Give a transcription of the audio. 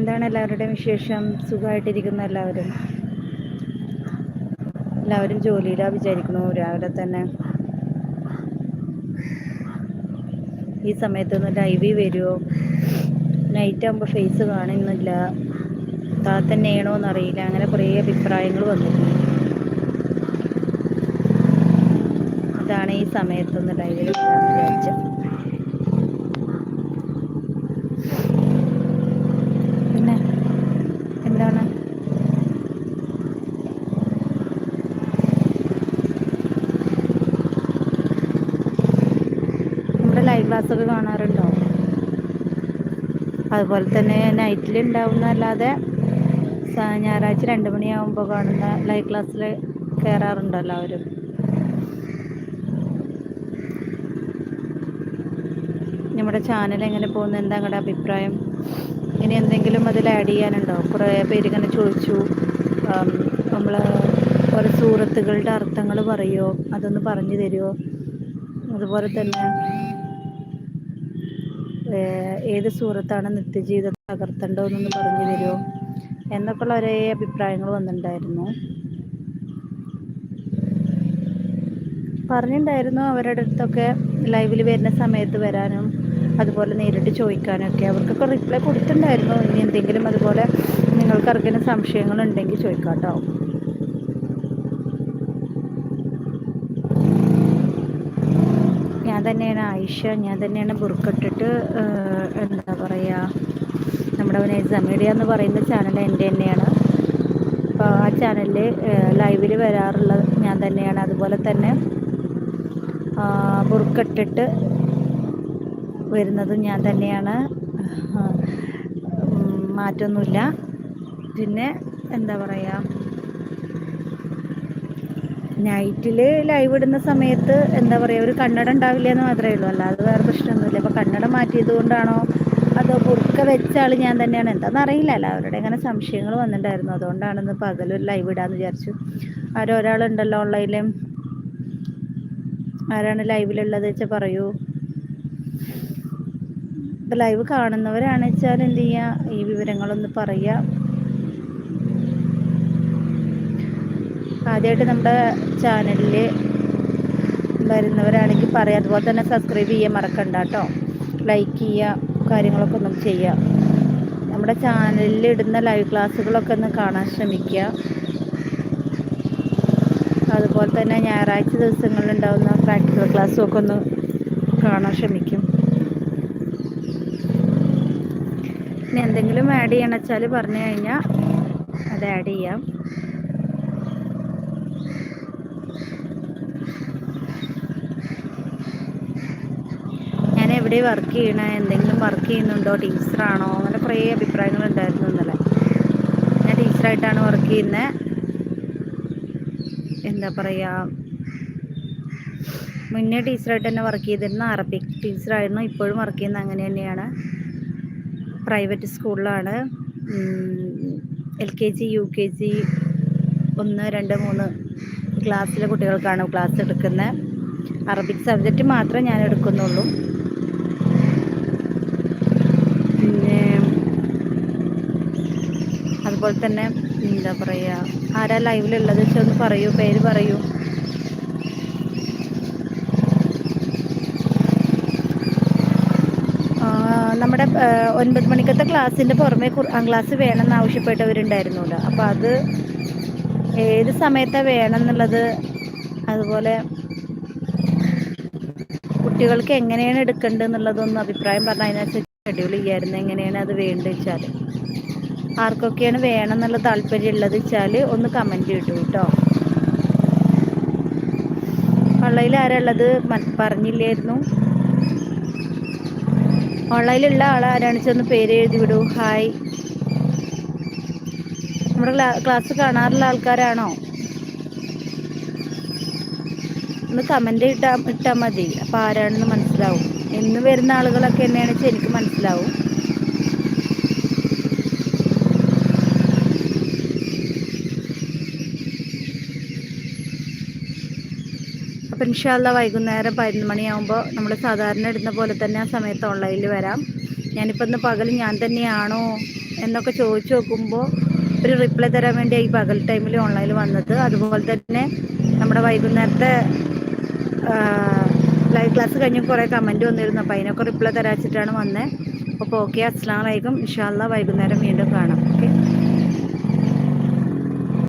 എന്താണ് എല്ലാവരുടെയും വിശേഷം? സുഖമായിട്ടിരിക്കുന്ന എല്ലാവരും. എല്ലാവരും ജോലിയിലാണ് വിചാരിക്കുന്നു. രാവിലെ തന്നെ ഈ സമയത്തൊന്നും ലൈവിൽ വരുമോ നൈറ്റ് ആകുമ്പോൾ ഫേസ് കാണുന്നില്ല. താത്തന്നെയാണോ എന്നറിയില്ല. അങ്ങനെ കുറേ അഭിപ്രായങ്ങൾ വന്നിരുന്നു. അതാണ് ഈ സമയത്തൊന്ന് ലൈവിൽ വിചാരിച്ചത് പിന്നെ എന്താണ് നമ്മുടെ ലൈവ് ക്ലാസ്സൊക്കെ കാണാറുണ്ടോ? അതുപോലെ തന്നെ നൈറ്റിൽ ഉണ്ടാവുന്നതല്ലാതെ ഞായറാഴ്ച രണ്ട് മണിയാകുമ്പോൾ കാണുന്ന ലൈവ് ക്ലാസ്സിൽ കയറാറുണ്ടോ എല്ലാവരും? നമ്മുടെ ചാനൽ എങ്ങനെ പോകുന്നു? എന്താ നിങ്ങളുടെ അഭിപ്രായം? ഇനി എന്തെങ്കിലും അതിൽ ആഡ് ചെയ്യാനുണ്ടോ? കുറേ പേര് ഇങ്ങനെ ചോദിച്ചു. നമ്മൾ കുറേ സൂറത്തുകളുടെ അർത്ഥങ്ങൾ പറയുമോ അതൊന്ന് പറഞ്ഞു തരുമോ അതുപോലെ തന്നെ ഏത് സൂറത്താണ് നിത്യജീവിതം തകർത്തേണ്ടതെന്നൊന്ന് പറഞ്ഞു തരുമോ? എന്നൊക്കെയുള്ള ഒരേ അഭിപ്രായങ്ങൾ വന്നിട്ടുണ്ടായിരുന്നു. പറഞ്ഞിട്ടുണ്ടായിരുന്നു അവരുടെ അടുത്തൊക്കെ ലൈവിൽ വരുന്ന സമയത്ത് വരാനും അതുപോലെ നേരിട്ട് ചോദിക്കാനൊക്കെ. അവർക്കൊക്കെ റിപ്ലൈ കൊടുത്തിട്ടുണ്ടായിരുന്നു. ഇനി എന്തെങ്കിലും അതുപോലെ നിങ്ങൾക്ക് അറിയുന്ന സംശയങ്ങളുണ്ടെങ്കിൽ ചോദിക്കാം കേട്ടോ ഞാൻ തന്നെയാണ് ആയിഷ. ഞാൻ തന്നെയാണ് ബുർക്കട്ടിട്ട് എന്താ പറയുക നമ്മുടെ നൈസ മീഡിയ എന്ന് പറയുന്ന ചാനൽ എന്റെ തന്നെയാണ്. അപ്പോൾ ആ ചാനലിൽ ലൈവിൽ വരാറുള്ളത് ഞാൻ തന്നെയാണ്. അതുപോലെ തന്നെ ബുർക്കട്ടിട്ട് വരുന്നതും ഞാൻ തന്നെയാണ്. മാറ്റമൊന്നുമില്ല പിന്നെ എന്താ പറയുക നൈറ്റിൽ ലൈവ് ഇടുന്ന സമയത്ത് എന്താ പറയുക ഒരു കണ്ണട ഉണ്ടാവില്ല എന്ന് മാത്രമേ ഉള്ളൂ. അല്ലാതെ വേറെ പ്രശ്നമൊന്നുമില്ല. അപ്പോൾ കണ്ണട മാറ്റിയത് കൊണ്ടാണോ അതോ ബുർക്ക വെച്ച ഞാൻ തന്നെയാണ്? എന്താണെന്ന് അറിയില്ല. എല്ലാവരുടെ ഇങ്ങനെ സംശയങ്ങൾ വന്നിട്ടുണ്ടായിരുന്നു. അതുകൊണ്ടാണെന്ന് പകലൊരു ലൈവ് ഇടാന്ന് വിചാരിച്ചു. ആരൊരാളുണ്ടല്ലോ ഓൺലൈനിൽ ആരാണ് ലൈവിലുള്ളത് വെച്ചാൽ പറയൂ. ലൈവ് കാണുന്നവരാണെന്ന് വെച്ചാൽ എന്ത് ചെയ്യുക ഈ വിവരങ്ങളൊന്ന് പറയുക ആദ്യമായിട്ട് നമ്മുടെ ചാനലിൽ വരുന്നവരാണെങ്കിൽ പറയാം. അതുപോലെ തന്നെ സബ്സ്ക്രൈബ് ചെയ്യാൻ മറക്കണ്ട കേട്ടോ ലൈക്ക് ചെയ്യുക കാര്യങ്ങളൊക്കെ ഒന്നും ചെയ്യുക നമ്മുടെ ചാനലിൽ ഇടുന്ന ലൈവ് ക്ലാസ്സുകളൊക്കെ ഒന്ന് കാണാൻ ശ്രമിക്കുക അതുപോലെ തന്നെ ഞായറാഴ്ച ദിവസങ്ങളിലുണ്ടാവുന്ന പ്രാക്ടിക്കൽ ക്ലാസ്സും ഒക്കെ ഒന്ന് കാണാൻ ശ്രമിക്കും. ഇനി എന്തെങ്കിലും ആഡ് ചെയ്യണം വെച്ചാൽ പറഞ്ഞു കഴിഞ്ഞാൽ അത് ആഡ് ചെയ്യാം ഞാൻ എവിടെ വർക്ക് ചെയ്യണേ? എന്തെങ്കിലും വർക്ക് ചെയ്യുന്നുണ്ടോ? ടീച്ചറാണോ? അങ്ങനെ കുറേ അഭിപ്രായങ്ങൾ ഉണ്ടായിരുന്നു ഇന്നലെ. ഞാൻ ടീച്ചറായിട്ടാണ് വർക്ക് ചെയ്യുന്നത് എന്താ പറയുക മുന്നേ ടീച്ചറായിട്ട് തന്നെ വർക്ക് ചെയ്തിരുന്ന അറബിക് ടീച്ചറായിരുന്നു. ഇപ്പോഴും വർക്ക് ചെയ്യുന്നത് അങ്ങനെ തന്നെയാണ്. പ്രൈവറ്റ് സ്കൂളിലാണ് L K G U K G ഒന്ന് രണ്ട് മൂന്ന് ക്ലാസ്സിലെ കുട്ടികൾക്കാണ് ക്ലാസ് എടുക്കുന്നത്. അറബിക് സബ്ജക്റ്റ് മാത്രമേ ഞാൻ എടുക്കുന്നുള്ളൂ പിന്നെ അതുപോലെ തന്നെ എന്താ പറയുക ആരാ ലൈവിലുള്ളത് വെച്ചാൽ ഒന്ന് പറയൂ പേര് പറയൂ. നമ്മുടെ ഒൻപത് മണിക്കത്തെ ക്ലാസ്സിന്റെ പുറമെ ഖുർആൻ ക്ലാസ് വേണമെന്ന് ആവശ്യപ്പെട്ടവരുണ്ടായിരുന്നല്ലോ. അപ്പോൾ അത് ഏത് സമയത്താണ് വേണം എന്നുള്ളത് അതുപോലെ കുട്ടികൾക്ക് എങ്ങനെയാണ് എടുക്കേണ്ടത് എന്നുള്ളതൊന്ന് അഭിപ്രായം പറഞ്ഞാൽ അതിനനുസരിച്ച് ഷെഡ്യൂൾ ചെയ്യായിരുന്നു. എങ്ങനെയാണ് അത് വേണ്ടത് വെച്ചാൽ ആർക്കൊക്കെയാണ് വേണം എന്നുള്ള താല്പര്യം ഉള്ളത് വെച്ചാൽ ഒന്ന് കമന്റ് ഇട്ടു കേട്ടോ. ഓൺലൈനിൽ ആരാ ഉള്ളത് പറഞ്ഞില്ലായിരുന്നു. ഓൺലൈനിലുള്ള ആൾ ആരാണ് ചെന്ന് പേര് എഴുതി വിടൂ. ഹായ് നമ്മുടെ ക്ലാസ് കാണാറുള്ള ആൾക്കാരാണോ? ഒന്ന് കമന്റ് ഇട്ടാൽ ഇട്ടാൽ മതി. അപ്പോൾ ആരാണെന്ന് മനസ്സിലാവും. എന്ന് വരുന്ന ആളുകളൊക്കെ എന്നെയാണെന്ന് വെച്ചാൽ എനിക്ക് മനസ്സിലാവും. അപ്പം ഇൻഷാല്ല വൈകുന്നേരം പതിനൊന്ന് മണിയാകുമ്പോൾ നമ്മൾ സാധാരണ ഇടുന്ന പോലെ തന്നെ ആ സമയത്ത് ഓൺലൈനിൽ വരാം. ഞാനിപ്പോൾ ഇന്ന് പകൽ ഞാൻ തന്നെയാണോ എന്നൊക്കെ ചോദിച്ചു നോക്കുമ്പോൾ ഒരു റിപ്ലൈ തരാൻ വേണ്ടി ഈ പകൽ ടൈമിൽ ഓൺലൈനിൽ വന്നത്. അതുപോലെ തന്നെ നമ്മുടെ വൈകുന്നേരത്തെ ലൈവ് ക്ലാസ് കഴിഞ്ഞ് കുറേ കമന്റ് വന്നിരുന്നു. അപ്പോൾ അതിനൊക്കെ റിപ്ലൈ തരാച്ചിട്ടാണ് വന്നത് അപ്പോൾ ഓക്കെ അസ്സാം വലൈക്കും ഇൻഷാല്ല വൈകുന്നേരം വീണ്ടും കാണാം. ഓക്കെ